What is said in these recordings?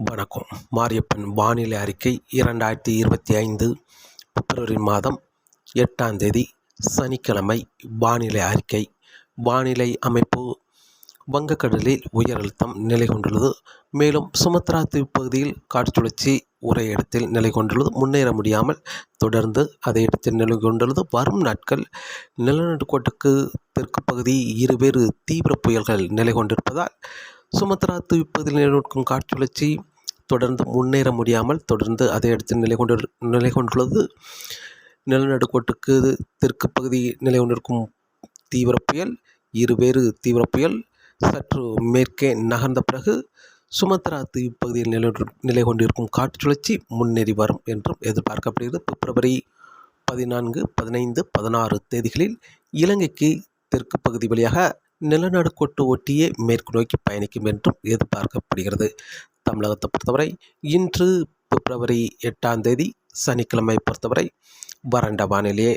வணக்கம். மாரியப்பன் வானிலை அறிக்கை இரண்டாயிரத்தி இருபத்தி ஐந்து பிப்ரவரி மாதம் எட்டாம் தேதி சனிக்கிழமை வானிலை அறிக்கை. வானிலை அமைப்பு வங்கக்கடலில் உயர் அழுத்தம் நிலை கொண்டுள்ளது மேலும் சுமத்ரா தீவு பகுதியில் காற்றுச்சுழற்சி ஒரே இடத்தில் நிலை கொண்டுள்ளது முன்னேற முடியாமல் தொடர்ந்து அதே இடத்தில் நிலை கொண்டுள்ளது வரும் நாட்கள் நிலநடுக்கோட்டுக்கு தெற்கு பகுதி இருவேறு தீவிர புயல்கள் நிலை கொண்டிருப்பதால் சுமத்ரா தீவு நிலநடுக்கும் காற்றுழற்சி தொடர்ந்து முன்னேற முடியாமல் தொடர்ந்து அதே இடத்தில் நிலை கொண்டு நிலை கொண்டுள்ளது. நிலநடுக்கோட்டுக்கு தெற்கு பகுதி நிலை கொண்டிருக்கும் தீவிர புயல் இருவேறு தீவிர புயல் சற்று மேற்கே நகர்ந்த பிறகு சுமத்ரா தீவு பகுதியில் நிலை நிலை கொண்டிருக்கும் காற்று சுழற்சி முன்னேறி வரும் என்றும் எதிர்பார்க்கப்படுகிறது. பிப்ரவரி பதினான்கு பதினைந்து பதினாறு தேதிகளில் இலங்கைக்கு தெற்கு பகுதி வழியாக நிலநடுக்கோட்டு ஒட்டியே மேற்கு நோக்கி பயணிக்கும் என்றும் எதிர்பார்க்கப்படுகிறது. தமிழகத்தை பொறுத்தவரை இன்று பிப்ரவரி எட்டாம் தேதி சனிக்கிழமை பொறுத்தவரை வறண்ட வானிலையே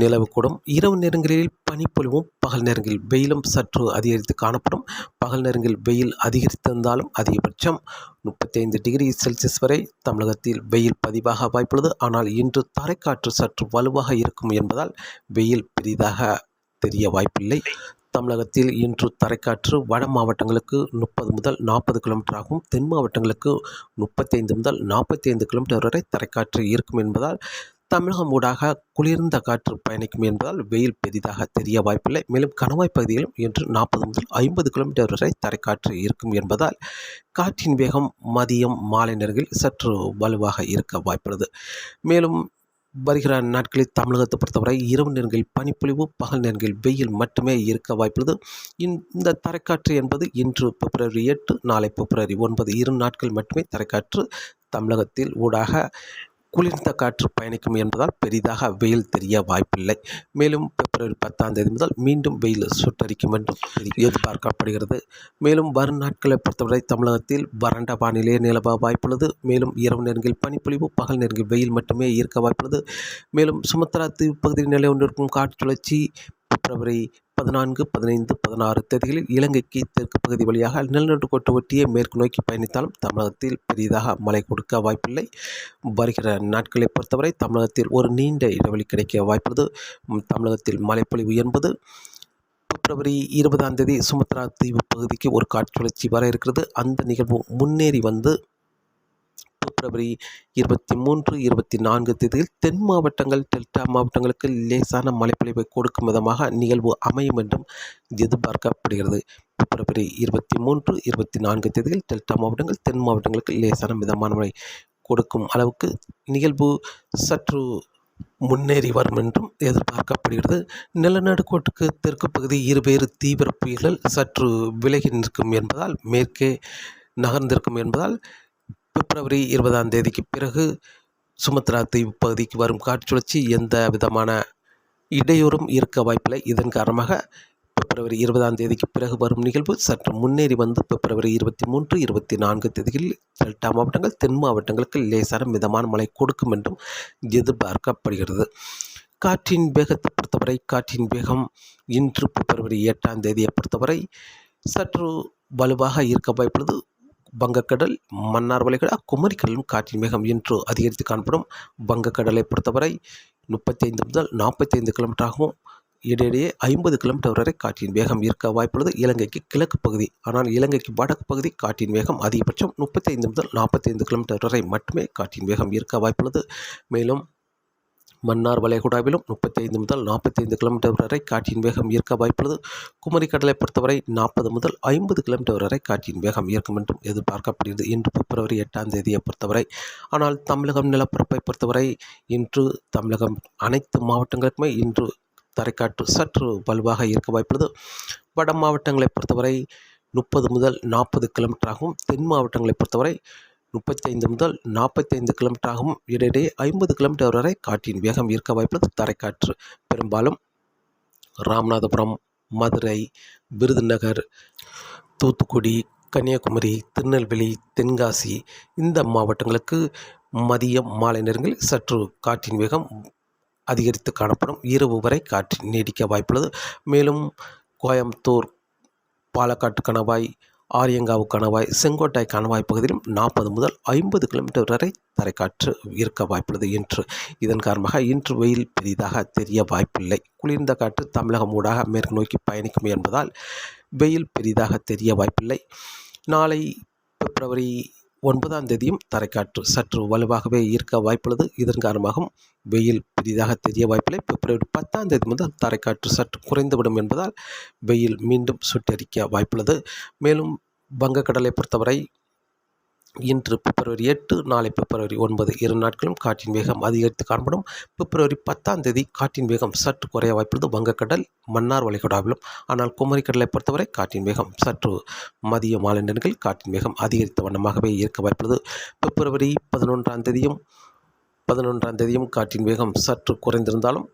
நிலவுக்கூடும். இரவு நேரங்களில் பனிப்பொழிவும் பகல் நேரங்களில் வெயிலும் சற்று அதிகரித்து காணப்படும். பகல் நேரங்களில் வெயில் அதிகரித்திருந்தாலும் அதிகபட்சம் முப்பத்தைந்து டிகிரி செல்சியஸ் வரை தமிழகத்தில் வெயில் பதிவாக வாய்ப்புள்ளது. ஆனால் இன்று தரைக்காற்று சற்று வலுவாக இருக்கும் என்பதால் வெயில் பெரிதாக தெரிய வாய்ப்பில்லை. தமிழகத்தில் இன்று தரைக்காற்று வட மாவட்டங்களுக்கு முப்பது முதல் நாற்பது கிலோமீட்டர் ஆகும். தென் மாவட்டங்களுக்கு முப்பத்தைந்து முதல் நாற்பத்தி ஐந்து கிலோமீட்டர் வரை தரைக்காற்று இருக்கும் என்பதால் தமிழகம் ஊடாக குளிர்ந்த காற்று பயணிக்கும் என்பதால் வெயில் பெரிதாக தெரிய வாய்ப்பில்லை. மேலும் கணவாய் பகுதியிலும் இன்று நாற்பது முதல் ஐம்பது கிலோமீட்டர் வரை தரைக்காற்று இருக்கும் என்பதால் காற்றின் வேகம் மதியம் மாலை நேரங்களில் சற்று வலுவாக இருக்க வாய்ப்புள்ளது. மேலும் வருகிற நாட்களில் தமிழகத்தை பொறுத்தவரை இரவு நேரங்களில் பனிப்பொழிவு பகல் நேரங்களில் வெயில் மட்டுமே இருக்க வாய்ப்புள்ளது. இந்த தரைக்காற்று என்பது இன்று பிப்ரவரி எட்டு நாளை பிப்ரவரி ஒன்பது. இரு நாட்கள் மட்டுமே தரைக்காற்று தமிழகத்தில் ஊடாக குளிர்ந்த காற்று பயணிக்கும் என்பதால் பெரிதாக வெயில் தெரிய வாய்ப்பில்லை. மேலும் பிப்ரவரி பத்தாம் தேதி முதல் மீண்டும் வெயில் சுட்டரிக்கும் என்றும் எதிர்பார்க்கப்படுகிறது. மேலும் வரும் நாட்களை பொறுத்தவரை தமிழகத்தில் வறண்ட வானிலை நிலவ வாய்ப்புள்ளது. மேலும் இரவு நேரங்களில் பனிப்பொழிவு பகல் நேரங்களில் வெயில் மட்டுமே இருக்க வாய்ப்புள்ளது. மேலும் சுமத்ரா தீவு பகுதியில் நிலை கொண்டிருக்கும் காற்று சுழற்சி பிப்ரவரி பதினான்கு பதினைந்து பதினாறு தேதிகளில் இலங்கைக்கு தெற்கு பகுதி வழியாக நிலநடுக்கோட்டு ஒட்டியே மேற்கு நோக்கி பயணித்தாலும் தமிழகத்தில் பெரிதாக மழை கொடுக்க வாய்ப்பில்லை. வருகிற நாட்களை பொறுத்தவரை தமிழகத்தில் ஒரு நீண்ட இடைவெளி கிடைக்க வாய்ப்புள்ளது. தமிழகத்தில் மழைப்பொழிவு என்பது பிப்ரவரி இருபதாம் தேதி சுமத்ரா தீவு பகுதிக்கு ஒரு காற்றுழற்சி வர இருக்கிறது. அந்த நிகழ்வு முன்னேறி வந்து பிப்ரவரி இருபத்தி மூன்று இருபத்தி நான்கு தேதியில் தென் மாவட்டங்கள் டெல்டா மாவட்டங்களுக்கு லேசான மழைப்பொழிவை கொடுக்கும் விதமாக நிகழ்வு அமையும் என்றும் எதிர்பார்க்கப்படுகிறது. பிப்ரவரி இருபத்தி மூன்று இருபத்தி நான்கு தேதியில் டெல்டா மாவட்டங்கள் தென் மாவட்டங்களுக்கு லேசான மிதமான மழை கொடுக்கும் அளவுக்கு நிகழ்வு சற்று முன்னேறி வரும் என்றும் எதிர்பார்க்கப்படுகிறது. நிலநடுக்கோட்டுக்கு தெற்கு பகுதி இருவேறு தீவிர புயல்கள் சற்று விலகி நிற்கும் என்பதால் மேற்கே நகர்ந்திருக்கும் என்பதால் பிப்ரவரி இருபதாம் தேதிக்கு பிறகு சுமத்ரா தீவு பகுதிக்கு வரும் காற்றுழற்சி எந்த விதமான இடையூறும் இருக்க வாய்ப்பில்லை. இதன் காரணமாக பிப்ரவரி இருபதாம் தேதிக்கு பிறகு வரும் நிகழ்வு சற்று முன்னேறி வந்து பிப்ரவரி இருபத்தி மூன்று இருபத்தி நான்கு தேதிகளில் டெல்டா மாவட்டங்கள் தென் மாவட்டங்களுக்கு லேசான மிதமான மழை கொடுக்கும் என்றும் எதிர்பார்க்கப்படுகிறது. காற்றின் வேகத்தை பொறுத்தவரை காற்றின் வேகம் இன்று பிப்ரவரி எட்டாம் தேதியை பொறுத்தவரை சற்று வலுவாக இருக்க வாய்ப்புள்ளது. வங்கக்கடல் மன்னார் வளைகுடா குமரிக்கடலும் காற்றின் வேகம் இன்று அதிகரித்து காணப்படும். வங்கக்கடலை பொறுத்தவரை முப்பத்தி ஐந்து முதல் நாற்பத்தி ஐந்து கிலோமீட்டராகவும் இடையிடையே ஐம்பது கிலோமீட்டர் வரை காற்றின் வேகம் இருக்க வாய்ப்புள்ளது. இலங்கைக்கு கிழக்கு பகுதி ஆனால் இலங்கைக்கு வடக்கு பகுதி காற்றின் வேகம் அதிகபட்சம் முப்பத்தி ஐந்து முதல் நாற்பத்தி ஐந்து கிலோமீட்டர் வரை மட்டுமே காற்றின் வேகம் இருக்க வாய்ப்புள்ளது. மேலும் மன்னார் வளைகுடாவிலும் முப்பத்தைந்து முதல் நாற்பத்தைந்து கிலோமீட்டர் வரை காற்றின் வேகம் ஈர்க்க வாய்ப்புள்ளது. குமரி கடலை பொறுத்தவரை நாற்பது முதல் ஐம்பது கிலோமீட்டர் வரை காற்றின் வேகம் ஈர்க்கும் என்றும் எதிர்பார்க்கப்படுகிறது. இன்று பிப்ரவரி எட்டாம் தேதியை பொறுத்தவரை ஆனால் தமிழகம் நிலப்பரப்பை பொறுத்தவரை இன்று தமிழகம் அனைத்து மாவட்டங்களுக்குமே இன்று தரைக்காற்று சற்று வலுவாக இருக்க வாய்ப்புள்ளது. வட மாவட்டங்களை பொறுத்தவரை முப்பது முதல் நாற்பது கிலோமீட்டராகவும் தென் மாவட்டங்களை பொறுத்தவரை முப்பத்தைந்து முதல் நாற்பத்தைந்து கிலோமீட்டர் ஆகும் இடையிடையே ஐம்பது கிலோமீட்டர் வரை காற்றின் வேகம் இருக்க வாய்ப்புள்ளது. தரைக்காற்று. பெரும்பாலும் ராமநாதபுரம் மதுரை விருதுநகர் தூத்துக்குடி கன்னியாகுமரி திருநெல்வேலி தென்காசி இந்த மாவட்டங்களுக்கு மதியம் மாலை நேரங்களில் சற்று காற்றின் வேகம் அதிகரித்து காணப்படும். இரவு வரை காற்றின் நீடிக்க வாய்ப்புள்ளது. மேலும் கோயம்புத்தூர் பாலக்காட்டு கணவாய் ஆரியங்காவு கணவாய் செங்கோட்டை கணவாய் பகுதியிலும் நாற்பது முதல் ஐம்பது கிலோமீட்டர் வரை தரைக்காற்று இருக்க வாய்ப்புள்ளது இன்று இதன் காரணமாக இன்று வெயில் பெரிதாக தெரிய வாய்ப்பில்லை. குளிர்ந்த காற்று தமிழகம் ஊடாக மேற்கு நோக்கி பயணிக்கும் என்பதால் வெயில் பெரிதாக தெரிய வாய்ப்பில்லை. நாளை பிப்ரவரி ஒன்பதாம் தேதியும் தரைக்காற்று சற்று வலுவாகவே இருக்க வாய்ப்புள்ளது. இதன் காரணமாகவும் வெயில் பெரிதாக தெரிய வாய்ப்பில்லை. பிப்ரவரி பத்தாம் தேதி முதல் தரைக்காற்று சற்று குறைந்துவிடும் என்பதால் வெயில் மீண்டும் சுட்டரிக்க வாய்ப்புள்ளது. மேலும் வங்கக்கடலை பொறுத்தவரை இன்று பிப்ரவரி எட்டு நாளை பிப்ரவரி ஒன்பது. இரு நாட்களும் காற்றின் வேகம் அதிகரித்து காணப்படும். பிப்ரவரி பத்தாம் தேதி காற்றின் வேகம் சற்று குறைய வாய்ப்புள்ளது. வங்கக்கடல் மன்னார் வளைகுடாவிலும். ஆனால் குமரிக்கடலை பொறுத்தவரை காற்றின் வேகம் சற்று மதிய மாலை நேரங்களில் காற்றின் வேகம் அதிகரித்த வண்ணமாகவே இருக்க வாய்ப்புள்ளது. பிப்ரவரி பதினொன்றாம் தேதியும் பதினொன்றாம் தேதியும் காற்றின் வேகம் சற்று குறைந்திருந்தாலும்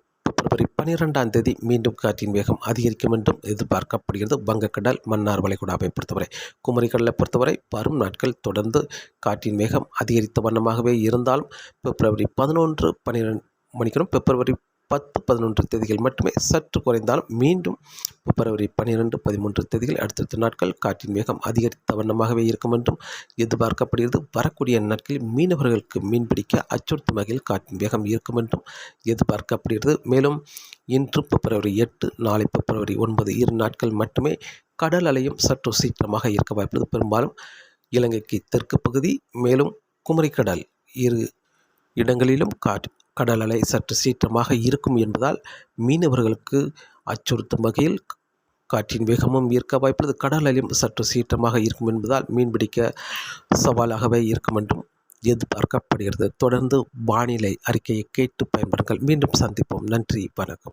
பிப்ரவரி பனிரெண்டாம் தேதி மீண்டும் காற்றின் வேகம் அதிகரிக்கும் என்றும் எதிர்பார்க்கப்படுகிறது. வங்கக்கடல் மன்னார் வளைகுடாவை பொறுத்தவரை குமரி கடலை பொறுத்தவரை வரும் நாட்கள் தொடர்ந்து காற்றின் வேகம் அதிகரித்த வண்ணமாகவே இருந்தாலும் பிப்ரவரி பதினொன்று பன்னிரெண்டு மணிக்கணும் பிப்ரவரி பத்து பதினொன்று தேதிகள் மட்டுமே சற்று குறைந்தாலும் மீண்டும் பிப்ரவரி பன்னிரெண்டு பதிமூன்று தேதிகள் அடுத்தடுத்த நாட்கள் காற்றின் வேகம் அதிகரித்த வண்ணமாகவே இருக்கும் என்றும் எதிர்பார்க்கப்படுகிறது. வரக்கூடிய நாட்களில் மீனவர்களுக்கு மீன்பிடிக்க அச்சுறுத்தும் வகையில் காற்றின் வேகம் இருக்கும் என்றும் எதிர்பார்க்கப்படுகிறது. மேலும் இன்று பிப்ரவரி எட்டு நாளை பிப்ரவரி ஒன்பது இரு நாட்கள் மட்டுமே கடல் அலையும் சற்று சீற்றமாக இருக்க வாய்ப்புள்ளது. பெரும்பாலும் இலங்கைக்கு தெற்கு பகுதி மேலும் குமரிக்கடல் இரு இடங்களிலும் காற்று கடல் அலை சற்று சீற்றமாக இருக்கும் என்பதால் மீனவர்களுக்கு அச்சுறுத்தும் வகையில் காற்றின் வேகமும் இருக்க வாய்ப்புள்ளது கடல் அலையும் சற்று சீற்றமாக இருக்கும் என்பதால் மீன்பிடிக்க சவாலாகவே இருக்கும் என்றும் எதிர்பார்க்கப்படுகிறது தொடர்ந்து வானிலை அறிக்கையை கேட்டு பயன்படுங்கள் மீண்டும் சந்திப்போம். நன்றி. வணக்கம்.